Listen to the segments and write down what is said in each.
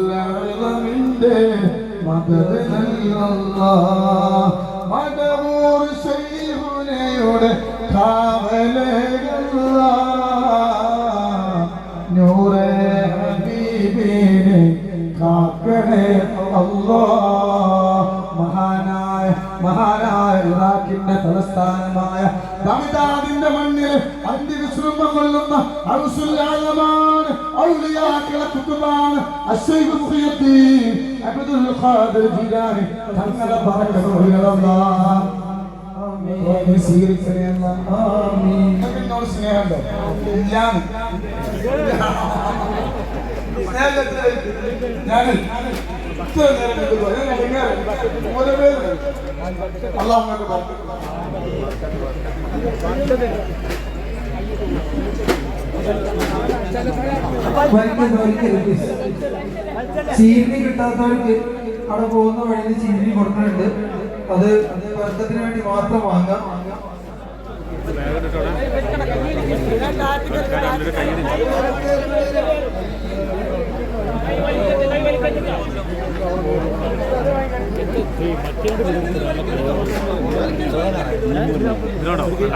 ഔസുല്ലമിന്റെ മദത് മടവൂർ ശൈഹുനയുടെ കാവലയുള്ള നൂറേ ഹബീബിനെ കാക്കണേ മഹാനായ ഇറാഖിന്റെ തലസ്ഥാനമായ ബഗ്ദാദിന്റെ മണ്ണിൽ അന്ത്യവിശ്രമം കൊള്ളുന്ന ഔസുല്ലാലമാണ് ഔലിയാക്കളെ കുത്തുമാണ് അശ്വൈബ് ഖാദിർ സ്നേഹമുണ്ടോ? ഞാൻ ചീരണി കിട്ടാത്തവർക്ക് അവിടെ പോകുന്ന വഴിയിൽ ചീരണി കൊടുക്കുന്നുണ്ട്. അത് വർഷത്തിന് വേണ്ടി മാത്രം വാങ്ങാം.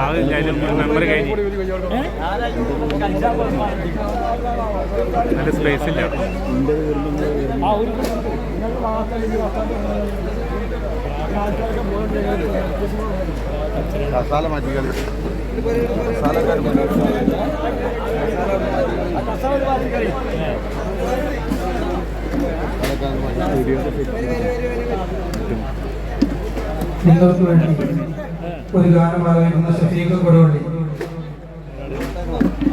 അത് കഴിഞ്ഞ മെമ്മറി കഴിഞ്ഞ് നല്ല സ്പേസ് ഇല്ല കസാല മാറ്റി കളി നിങ്ങൾക്ക് വേണ്ടി ഒരു ഗാനം ആലോചിക്കുന്ന ഷഫീഖ് കൊടുവള്ളി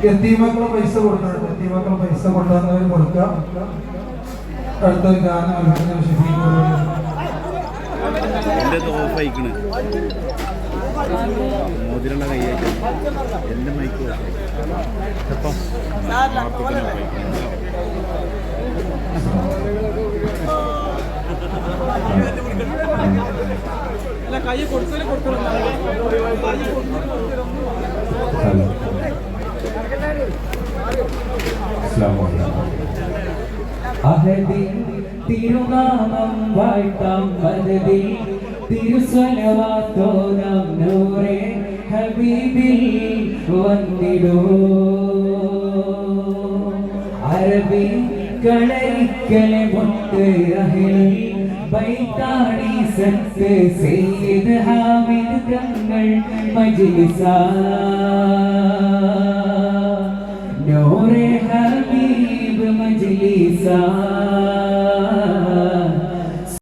എത്തിമക്കളും പൈസ കൊടുക്കുന്നുണ്ട് എത്തിമക്കളും പൈസ കൊടുത്താൽ കൊടുക്കാം. അടുത്തൊരു ഗാനം ആലോചിക്കുന്ന ഷഫീഖ് കൊടുവള്ളി മൈക്ക് ഇപ്പം അഹദിൻ തിരുനാമം വാഴ്ത്താം മദതിൽ തിരുസ്വലവാത്തോനം നൂറെ ഹബീബിൽ വന്നിടോ. അറബി കളരിക്കലെ മുട്ട് അഹിൽ ബൈത്താണി സത്ത് സെയ്ദ് ഹാമിദ് തങ്ങൾ മജ്ലിസ. നൂറെ ഹബീബ് മജ്ലിസാ.